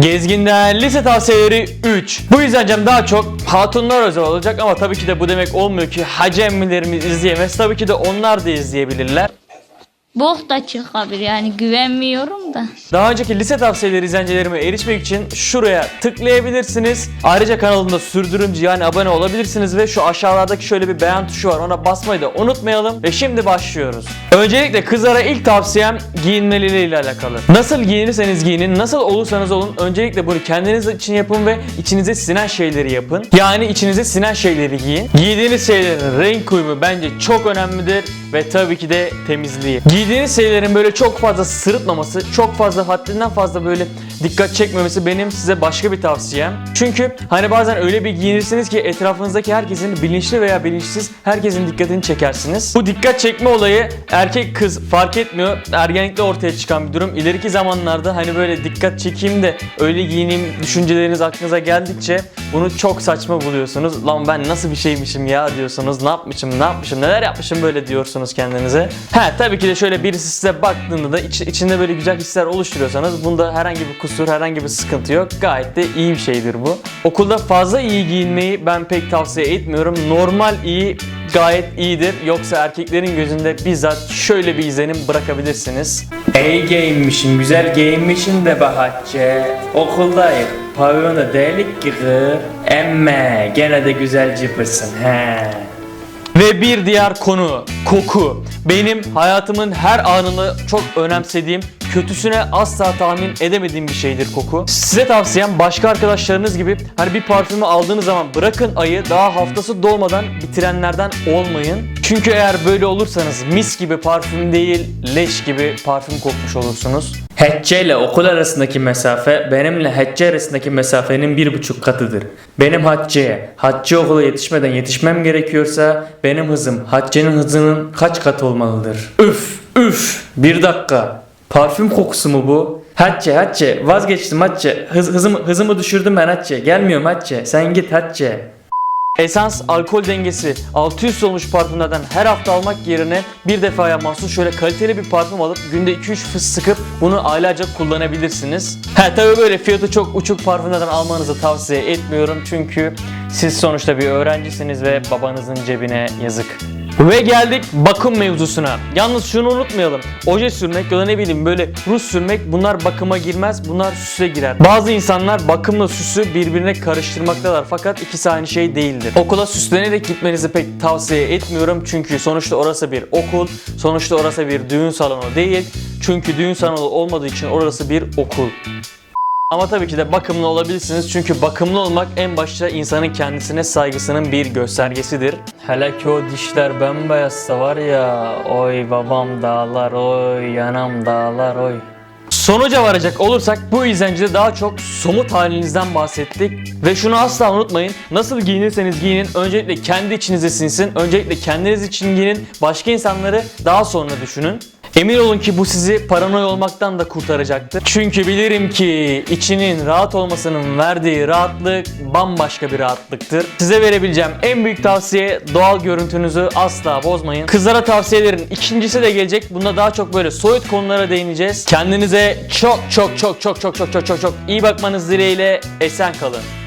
Gezginden lise tavsiyeleri 3. Bu izleneceğim daha çok hatunlar özel olacak ama tabii ki de bu demek olmuyor ki hacemmilerimiz izleyemez. Tabii ki de onlar da izleyebilirler. Bok da çıkabilir yani güvenmiyorum da. Daha önceki lise tavsiyeleri izlencelerime erişmek için şuraya tıklayabilirsiniz. Ayrıca kanalımda sürdürümcü yani abone olabilirsiniz ve şu aşağılardaki şöyle bir beğen tuşu var ona basmayı da unutmayalım. Ve şimdi başlıyoruz. Öncelikle kızlara ilk tavsiyem giyinmeleriyle alakalı. Nasıl giyinirseniz giyinin, nasıl olursanız olun öncelikle bunu kendiniz için yapın ve içinize sinen şeyleri yapın. Yani içinize sinen şeyleri giyin. Giydiğiniz şeylerin renk uyumu bence çok önemlidir ve tabii ki de temizliği. Giydiğiniz şeylerin böyle çok fazla sırıtmaması, çok fazla haddinden fazla böyle dikkat çekmemesi benim size başka bir tavsiyem. Çünkü hani bazen öyle bir giyinirsiniz ki etrafınızdaki herkesin bilinçli veya bilinçsiz herkesin dikkatini çekersiniz. Bu dikkat çekme olayı erkek kız fark etmiyor. Ergenlikte ortaya çıkan bir durum. İleriki zamanlarda hani böyle dikkat çekeyim de öyle giyineyim düşünceleriniz aklınıza geldikçe bunu çok saçma buluyorsunuz. Lan ben nasıl bir şeymişim ya diyorsunuz. Ne yapmışım, ne yapmışım, neler yapmışım böyle diyorsunuz kendinize. He tabii ki de şöyle birisi size baktığında da iç- içinde böyle güzel hisler oluşturuyorsanız bunda herhangi bir kusur, herhangi bir sıkıntı yok. Gayet de iyi bir şeydir bu. Okulda fazla iyi giyinmeyi ben pek tavsiye etmiyorum. Normal iyi gayet iyidir. Yoksa erkeklerin gözünde bizzat şöyle bir izlenim bırakabilirsiniz. İyi giyinmişsin, güzel giyinmişsin de Bahatçe. Okuldayız. Pavyonda delik ki Emme gene de güzel cıpırsın he. Ve bir diğer konu koku. Benim hayatımın her anını çok önemsediğim, kötüsüne asla tahmin edemediğim bir şeydir koku. Size tavsiyem başka arkadaşlarınız gibi hani bir parfümü aldığınız zaman bırakın ayı daha haftası dolmadan bitirenlerden olmayın. Çünkü eğer böyle olursanız mis gibi parfüm değil leş gibi parfüm kokmuş olursunuz. Hecce ile okul arasındaki mesafe benimle Hecce arasındaki mesafenin bir buçuk katıdır. Benim Hacce'ye, Hacce okula yetişmeden yetişmem gerekiyorsa benim hızım Hacce'nin hızının kaç katı olmalıdır? Üf, üf, bir dakika. Parfüm kokusu mu bu? Hacce, Hacce, vazgeçtim Hacce. Hız, hızımı, hızımı düşürdüm ben Hacce. Gelmiyorum Hacce, sen git Hacce. Esans alkol dengesi 600 olmuş parfümlerden her hafta almak yerine bir defaya mahsus şöyle kaliteli bir parfüm alıp günde 2-3 fıs sıkıp bunu aylarca kullanabilirsiniz. He tabi böyle fiyatı çok uçuk parfümlerden almanızı tavsiye etmiyorum çünkü siz sonuçta bir öğrencisiniz ve babanızın cebine yazık. Ve geldik bakım mevzusuna. Yalnız şunu unutmayalım. Oje sürmek ya da ne bileyim böyle ruj sürmek bunlar bakıma girmez. Bunlar süse girer. Bazı insanlar bakımla süsü birbirine karıştırmaktalar fakat ikisi aynı şey değildir. Okula süslenerek gitmenizi pek tavsiye etmiyorum. Çünkü sonuçta orası bir okul. Sonuçta orası bir düğün salonu değil. Çünkü düğün salonu olmadığı için orası bir okul. Ama tabii ki de bakımlı olabilirsiniz çünkü bakımlı olmak en başta insanın kendisine saygısının bir göstergesidir. Hele ki o dişler bembeyazsa var ya oy babam dağlar oy yanam dağlar oy. Sonuca varacak olursak bu izlencide daha çok somut halinizden bahsettik ve şunu asla unutmayın nasıl giyinirseniz giyinin öncelikle kendi içinize sinsin öncelikle kendiniz için giyinin başka insanları daha sonra düşünün. Emin olun ki bu sizi paranoya olmaktan da kurtaracaktır. Çünkü bilirim ki içinin rahat olmasının verdiği rahatlık bambaşka bir rahatlıktır. Size verebileceğim en büyük tavsiye doğal görüntünüzü asla bozmayın. Kızlara tavsiyelerin ikincisi de gelecek. Bunda daha çok böyle soyut konulara değineceğiz. Kendinize çok çok çok çok çok çok çok çok çok iyi bakmanız dileğiyle esen kalın.